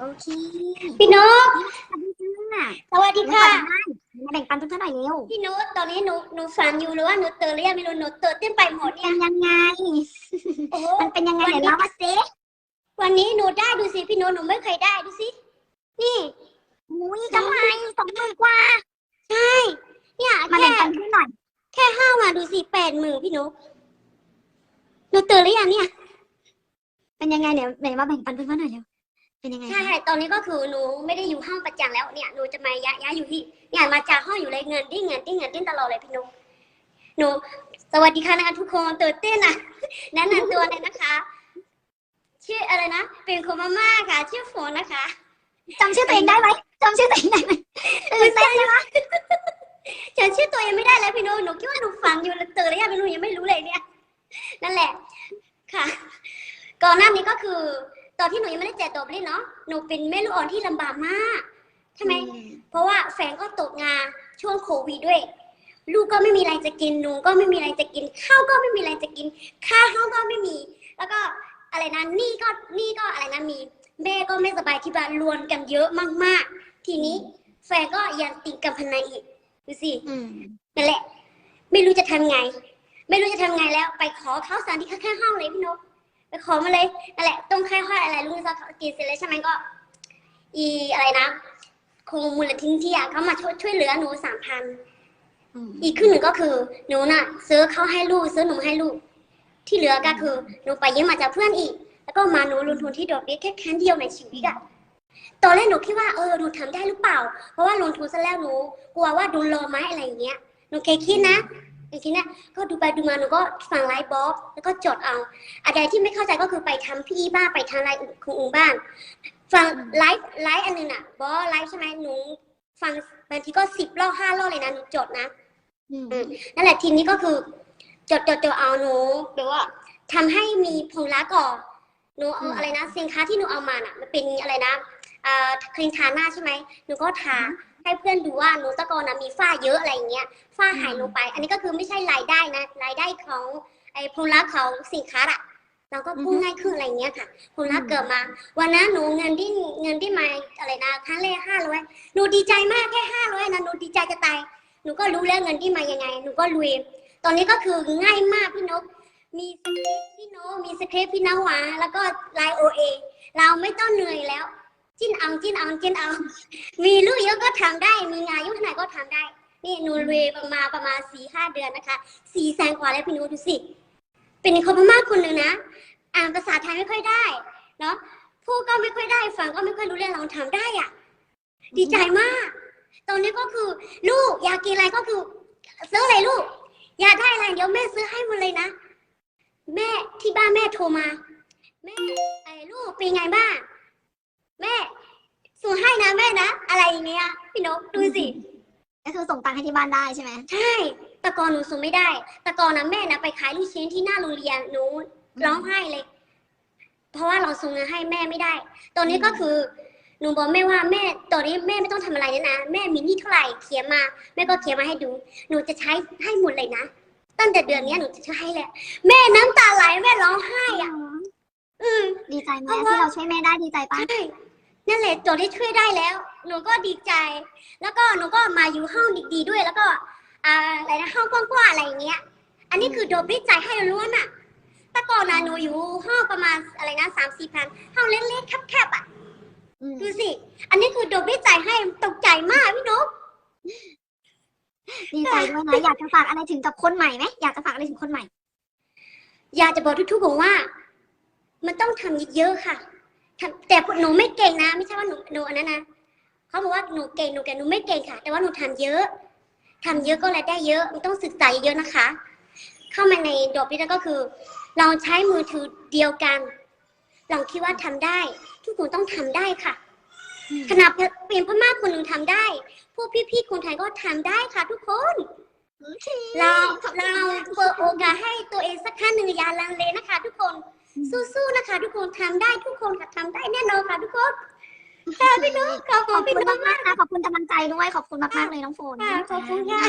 โอเคพี่นกสวัสดีค่ะสวัสดีค่ะมาแบ่งปันทุกท่านหน่อยเร็วพี่นุชตอนนี้หนูหนูฝันอยู่หรือว่าหนูตื่นหรือยังไม่รู้หนูตื่นเต้นไปหมดเป็เนี่ยนยังไงโอ้โหมันเป็นยังไงเดี๋ยวเล่ามาสิวันนี้หนูได้ดูสิพี่นุชหนูไม่เคยได้ดูสินี่อุ้ยกำไรสองหมื่นกว่าใช่เนี่ยมาแค่แบ่งปันเพื่อนหน่อย แค่ห้ามาดูสิแปดหมื่นพี่นุชหนูตื่นหรือยังเนี่ยเป็นยังไงเดี๋ยวไหนมาแบ่งปันเพื่อนๆหน่อยเร็ว เป็นยังไงใช่ตอนนี้ก็คือหนูไม่ได้อยู่ห้องประจำแล้วเนี่ยหนูจะมาย้ายย้ายอยู่ที่เนี่ยมาจากห้องอยู่เลยเงินดิ้งเงินดิ้งเงินดิ้งตลอดเลยพี่นุชหนู สวัสดีค่ะนะคะทุกคนตื่นเต้นอะแนะนำตัวเลยนะคะ ชื่ออะไรนะเป็นคนมาม่าค่ะ ชื่อฝนนะคะจำชื่อตัวเองได้ไหมจำชื่อตัวเองได้ไหมตื่นเต้นใช่ไหมฉันชื่อตัวยังไม่ได้เลยพี่นุชหนูคิดว่าหนูฝันอยู่ตื่นหรือยังพี่นุชยังไม่รู้เลยเนี่ยนั่นแหละค่ะ ก่อนหน้านี้ก็คือ ตอนที่หนูยังไม่ได้เจอตัวเล่นเนาะหนูเป็นแม่ลูกอ่อนที่ลำบากมากใช่ไหมเพราะว่าแฟนก็ตกงานช่วงโควิดด้วย ลูกก็ไม่มีอะไรจะกินหนูก็ไม่มีอะไรจะกินข้าวก็ไม่มีอะไรจะกินค่าห้องก็ไม่มี แล้วก็อะไรนะหนี่ก็หนี่ก็อะไรนะมีแม่ก็ไม่สบายที่บ้านรวนกันเยอะมากๆ ทีนี้แฟนก็ยังติดกับพนันอีกดูสิอืมนั่นแหละ ไม่รู้จะทำไง ไม่รู้จะทำไงแล้ว ไปขอข้าวสารที่ข้างๆห้องเลยพี่นก ไปขอมาเลยนั่นแหละต้องค่อยๆอะไรลุงจะกินเสร็จแล้วใช่ไหมก็ อีอะไรนะคงมูลทิ้งที่อะเขามาช่วยช่วยเหลือหนูสามพันอืมอีกครึ่งหนึ่งก็คือ หนูน่ะ ซื้อข้าวให้ลูกซื้อหนมให้ลูก ที่เหลือก็คือหนูไปยืมมาจากเพื่อนอีก แล้วก็มาหนูลงทุนที่ดอกเบี้ยแค่ครั้งเดียวในชีวิตอะตอนแรกหนูคิดว่าเออหนูทำได้หรือเปล่า เพราะว่าลงทุนซะแล้วหนูกลัวว่าโดนโลไหมอะไรอย่างเงี้ยหนูเคยคิดนะ เคยคิดนะก็ดูไปดูมาหนูก็ฟังไลฟ์บล็อกแล้วก็จดเอาอะไรที่ไม่เข้าใจก็คือไปทำพี่บ้างไปทางไลฟ์ของอุงบ้าง ฟังไลฟ์ไลฟ์อันหนึงน่ะบอไลฟ์ใช่ไหมหนูฟังบางทีก็สิบรอบห้ารอบเลยนะหนูจดนะอืมนั่นแหละทีนี้ก็คือ จดจดจดเอาหนูแบบว่าทำให้มีผงละก่อนหนูเอาอะไรนะสินค้าที่หนูเอามาน่ะ มันเป็นอะไรนะอ่าครีมทาหน้าใช่ไหมหนูก็ทา ให้เพื่อนดูว่าหนูตะกอนนะมีฝ้าเยอะอะไรเงี้ยฝ้าหายลงไป อันนี้ก็คือไม่ใช่รายได้นะรายได้ของไอ้ผงละของสินค้าอะเราก็กู้ง่ายขึ้นอะไรเงี้ยค่ะผงละเกิดมา วันนั้นหนูเงินที่เงินที่มาอะไรนะครั้งแรกห้าร้อยหนูดีใจมากแค่ห้าร้อยนะหนูดีใจจะตายหนูก็รู้แล้วเงินที่มายังไงหนูก็ลุยตอนนี้ก็คือง่ายมากพี่นกมีสคริปต์พี่นกมีสคริปต์พี่นวาแล้วก็ไลโอเอเราไม่ต้องเหนื่อยแล้ว จิ้นเอาจิ้นเอาจิ้นเอา มีลูกเยอะก็ทำได้ มีงานยุ่งเท่าไหร่ก็ทำได้ นี่นูลุยประมาณประมาณสี่ห้าเดือนนะคะสี่แสนกว่าแล้วพี่นุดูสิ เป็นคนพม่าคนหนึ่งนะ อ่านภาษาไทยไม่ค่อยได้ เนาะพูดก็ไม่ค่อยได้ฟังก็ไม่ค่อยรู้เรื่องเราทำได้อะ ดีใจมาก ตอนนี้ก็คือลูกอยากกินอะไรก็คือซื้ออะไรลูก อยากได้อะไรเดี๋ยวแม่ซื้อให้หมดเลยนะ แม่ที่บ้านแม่โทรมา แม่ไอ้ลูกเป็นไงบ้าง แม่ส่งให้นะแม่นะ อะไรอย่างเงี้ยพี่นกดูสิ ก็คือส่งตังค์ให้ที่บ้านได้ใช่ไหมใช่แตะกอนหนูส่งไม่ได้ แตะกอนนะแม่นะไปขายลูกชิ้นที่หน้าโรงเรียนหนูร้องไห้เลย เพราะว่าเราส่งเงินให้แม่ไม่ได้ ตอนนี้ก็คือ หนูบอกแม่ว่าแม่ตอนนี้แม่ไม่ต้องทำอะไรนะนะแม่มีหนี้เท่าไหร่เขียนมาแม่ก็เขียนมาให้ดู หนูจะใช้ให้หมดเลยนะตั้งแต่เดือนเนี้ยหนูจะใช้แหละแม่น้ำตาไหลแม่ร้องไห้อะอืม ดีใจไหมเพราะว่า ที่เราช่วยแม่ได้ดีใจปะใช่ นั่นแหละตัวที่ช่วยได้แล้ว หนูก็ดีใจ แล้วก็หนูก็มาอยู่ห้องดีๆด้วย แล้วก็อ่าอะไรนะห้องกว้างๆอะไรอย่างเงี้ย อันนี้คือโดบริใจให้ล้วนๆอะแต่ก่อนนะหนูอยู่ห้องประมาณอะไรนะสามสี่พันห้องเล็กๆแคบๆอะอืมดูสิ อันนี้คือโดบริใจให้ตกใจมากพี่นกดีใจด้วยนะอยากจะฝากอะไรถึงกับคนใหม่ไหมอยากจะฝากอะไรถึงคนใหม่ อยากจะบอกทุกๆคนว่า มันต้องทำเยอะๆค่ะทำ แต่หนูไม่เก่งนะ ไม่ใช่ว่าหนูหนูอันนั้นนะเขาบอกว่าหนูเก่งหนูเก่งหนูไม่เก่งค่ะ แต่ว่าหนูทำเยอะทำเยอะก็รายได้เยอะมันต้องศึกษาเยอะๆนะคะ เข้ามาในดอกนี้ก็คือ เราใช้มือถือเดียวกันลองคิดว่าทำได้ทุกคนต้องทำได้ค่ะอืมขนาดเป็นพม่าคนหนึ่งทำได้ พวกพี่ๆคนไทยก็ทำได้ค่ะ ทุกคนเราเราเปิดโอกาสให้ตัวเองสักขั้นหนึ่งอย่าลังเลนะคะ ทุกคน สู้ๆนะคะ ทุกคนทำได้ทุกคนค่ะทำได้แน่นอนค่ะทุกคนค่ะพี่นุ๊กขอบขคุอณบพี่คุณนุ๊กมากๆนะขอบคุณกำลังใจด้วยขอบคุณมากๆเลยน้องโฟน ค่ะขอบคุณค่ะ